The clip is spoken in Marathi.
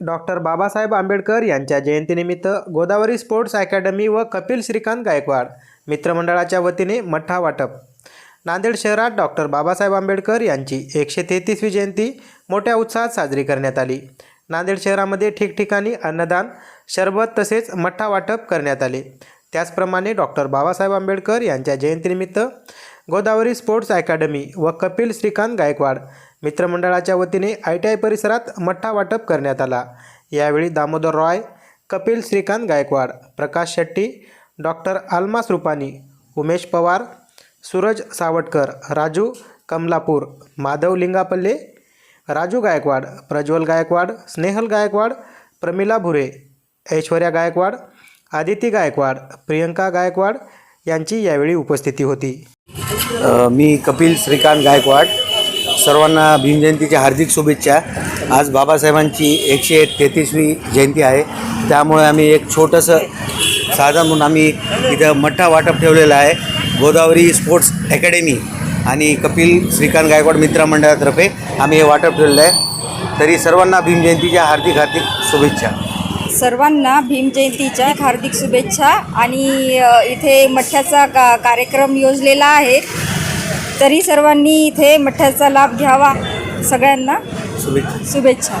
डॉक्टर बाबासाहेब आंबेडकर यांच्या जयंतीनिमित्त गोदावरी स्पोर्ट्स अकॅडमी व कपिल श्रीकांत गायकवाड मित्रमंडळाच्या वतीने मठ्ठा वाटप. नांदेड शहरात डॉक्टर बाबासाहेब आंबेडकर यांची एकशे तेहतीसवी जयंती मोठ्या उत्साहात साजरी करण्यात आली. नांदेड शहरामध्ये ठिकठिकाणी अन्नदान शरबत तसेच मठ्ठा वाटप करण्यात आले. त्याचप्रमाणे डॉक्टर बाबासाहेब आंबेडकर यांच्या जयंतीनिमित्त गोदावरी स्पोर्ट्स अकॅडमी व कपिल श्रीकांत गायकवाड मित्रमंडळाच्या वतीने आय टी आय परिसरात मठ्ठा वाटप करण्यात आला. यावेळी दामोदर रॉय कपिल श्रीकांत गायकवाड प्रकाश शेट्टी डॉक्टर आल्मास रुपानी उमेश पवार सूरज सावटकर राजू कमलापूर माधव लिंगापल्ले राजू गायकवाड प्रज्वल गायकवाड स्नेहल गायकवाड प्रमिला भुरे ऐश्वर्या गायकवाड आदिती गायकवाड प्रियंका गायकवाड यांची यावेळी उपस्थिती होती. मी कपिल श्रीकांत गायकवाड. सर्वांना भीमजयंतीच्या हार्दिक शुभेच्छा. आज बाबासाहेबांची एकशे तेहतीसवी जयंती आहे. त्यामुळे आम्ही एक छोटंसं साधन म्हणून आम्ही इथं मठ्ठा वाटप ठेवलेलं आहे. गोदावरी स्पोर्ट्स अकॅडमी आणि कपिल श्रीकांत गायकवाड मित्रमंडळातर्फे आम्ही हे वाटप ठेवलेलं आहे. तरी सर्वांना भीमजयंतीच्या हार्दिक हार्दिक शुभेच्छा. सर्वांना भीमजयंतीच्या हार्दिक शुभेच्छा आणि इथे मठ्याचा का कार्यक्रम योजलेला आहे. तरी सर्वांनी इथे मठ्याचा लाभ घ्यावा सगळ्यांना. शुभेच्छा. शुभेच्छा.